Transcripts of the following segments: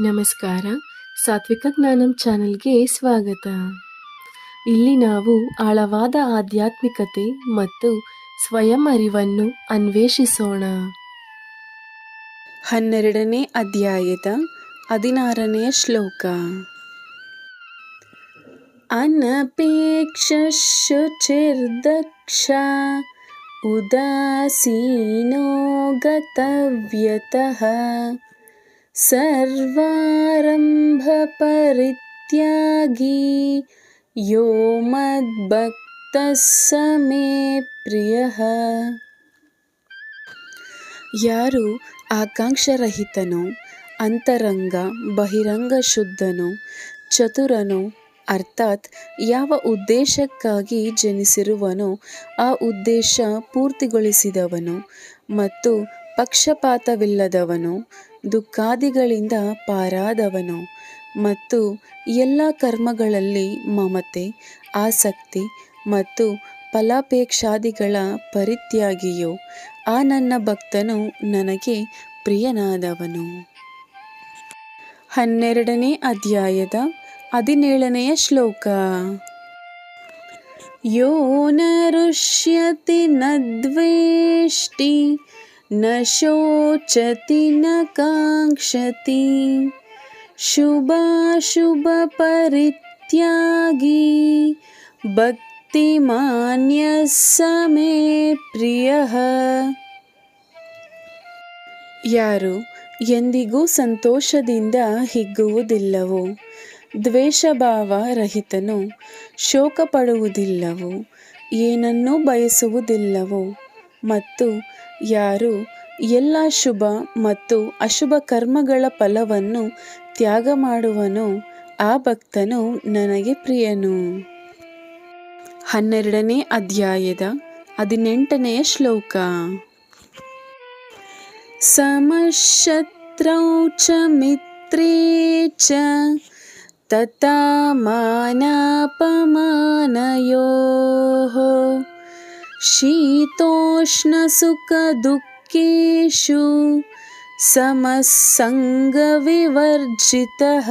ನಮಸ್ಕಾರ. ಸಾತ್ವಿಕ ಜ್ಞಾನಂ ಚಾನೆಲ್ಗೆ ಸ್ವಾಗತ. ಇಲ್ಲಿ ನಾವು ಆಳವಾದ ಆಧ್ಯಾತ್ಮಿಕತೆ ಮತ್ತು ಸ್ವಯಂ ಅರಿವನ್ನು ಅನ್ವೇಷಿಸೋಣ. ಹನ್ನೆರಡನೇ ಅಧ್ಯಾಯದ ಹದಿನಾರನೆಯ ಶ್ಲೋಕ. ಅನಪೇಕ್ಷ ಉದಾಸೀನೋ ಗತವ್ಯತಃ ಸರ್ವಾರಂಭ ಪರಿತ್ಯಾಗಿ ಯೋ ಮದ್ಭಕ್ತ ಸಮೇ ಪ್ರಿಯ ಯಾರು ಆಕಾಂಕ್ಷರಹಿತನೋ, ಅಂತರಂಗ ಬಹಿರಂಗ ಶುದ್ಧನೋ ಚತುರನೋ, ಅರ್ಥಾತ್ ಯಾವ ಉದ್ದೇಶಕ್ಕಾಗಿ ಜನಿಸಿರುವನೋ, ಆ ಉದ್ದೇಶ ಪೂರ್ತಿಗೊಳಿಸಿದವನು ಮತ್ತು ಪಕ್ಷಪಾತವಿಲ್ಲದವನು, ದುಃಖಾದಿಗಳಿಂದ ಪಾರಾದವನು ಮತ್ತು ಎಲ್ಲ ಕರ್ಮಗಳಲ್ಲಿ ಮಮತೆ, ಆಸಕ್ತಿ ಮತ್ತು ಫಲಾಪೇಕ್ಷಾದಿಗಳ ಪರಿತ್ಯಾಗಿಯು ಆ ನನ್ನ ಭಕ್ತನು ನನಗೆ ಪ್ರಿಯನಾದವನು. ಹನ್ನೆರಡನೇ ಅಧ್ಯಾಯದ ಹದಿನೇಳನೆಯ ಶ್ಲೋಕ. ಯೋ ನ ದ್ವೇಷ್ಟಿ ನ ಶೋಚತಿ ನ ಕಾಂಕ್ಷತಿ ಶುಭಾಶುಭ ಪರಿತ್ಯಾಗಿ ಭಕ್ತಿಮಾನ್ಯ ಸಮೇ ಪ್ರಿಯ ಯಾರು ಎಂದಿಗೂ ಸಂತೋಷದಿಂದ ಹಿಗ್ಗುವುದಿಲ್ಲವೋ, ದ್ವೇಷಭಾವ ರಹಿತನು ಶೋಕ ಪಡುವುದಿಲ್ಲವೋ ಏನನ್ನೂ ಬಯಸುವುದಿಲ್ಲವೋ ಮತ್ತು ಯಾರು ಎಲ್ಲ ಶುಭ ಮತ್ತು ಅಶುಭ ಕರ್ಮಗಳ ಫಲವನ್ನು ತ್ಯಾಗ ಮಾಡುವನೋ ಆ ಭಕ್ತನು ನನಗೆ ಪ್ರಿಯನು. ಹನ್ನೆರಡನೇ ಅಧ್ಯಾಯದ ಹದಿನೆಂಟನೆಯ ಶ್ಲೋಕ. ಸಮಶತ್ರೌ ಚ ಮಿತ್ರೇ ಚ ಮಾನಾಪಮಾನಯೋಃ. ಶೀತೋಷ್ಣಸುಖದುಃಖೇಷು ಸಮಸಂಗವಿವರ್ಜಿತಃ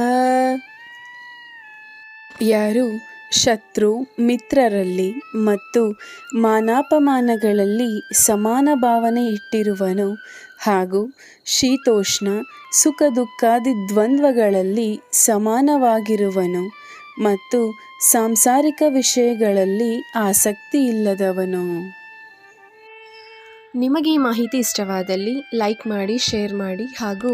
ಯಾರು ಶತ್ರು ಮಿತ್ರರಲ್ಲಿ ಮತ್ತು ಮಾನಾಪಮಾನಗಳಲ್ಲಿ ಸಮಾನ ಭಾವನೆ ಇಟ್ಟಿರುವನು ಹಾಗೂ ಶೀತೋಷ್ಣ ಸುಖ ದುಃಖಾದಿ ದ್ವಂದ್ವಗಳಲ್ಲಿ ಸಮಾನವಾಗಿರುವನು ಮತ್ತು ಸಾಂಸಾರಿಕ ವಿಷಯಗಳಲ್ಲಿ ಆಸಕ್ತಿ ಇಲ್ಲದವನು. ನಿಮಗೆ ಈ ಮಾಹಿತಿ ಇಷ್ಟವಾದಲ್ಲಿ ಲೈಕ್ ಮಾಡಿ, ಶೇರ್ ಮಾಡಿ ಹಾಗೂ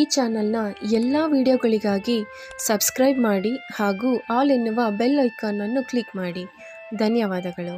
ಈ ಚಾನಲ್ನ ಎಲ್ಲ ವಿಡಿಯೋಗಳಿಗಾಗಿ ಸಬ್ಸ್ಕ್ರೈಬ್ ಮಾಡಿ ಹಾಗೂ ಆಲ್ ಎನ್ನುವ ಬೆಲ್ ಐಕಾನನ್ನು ಕ್ಲಿಕ್ ಮಾಡಿ. ಧನ್ಯವಾದಗಳು.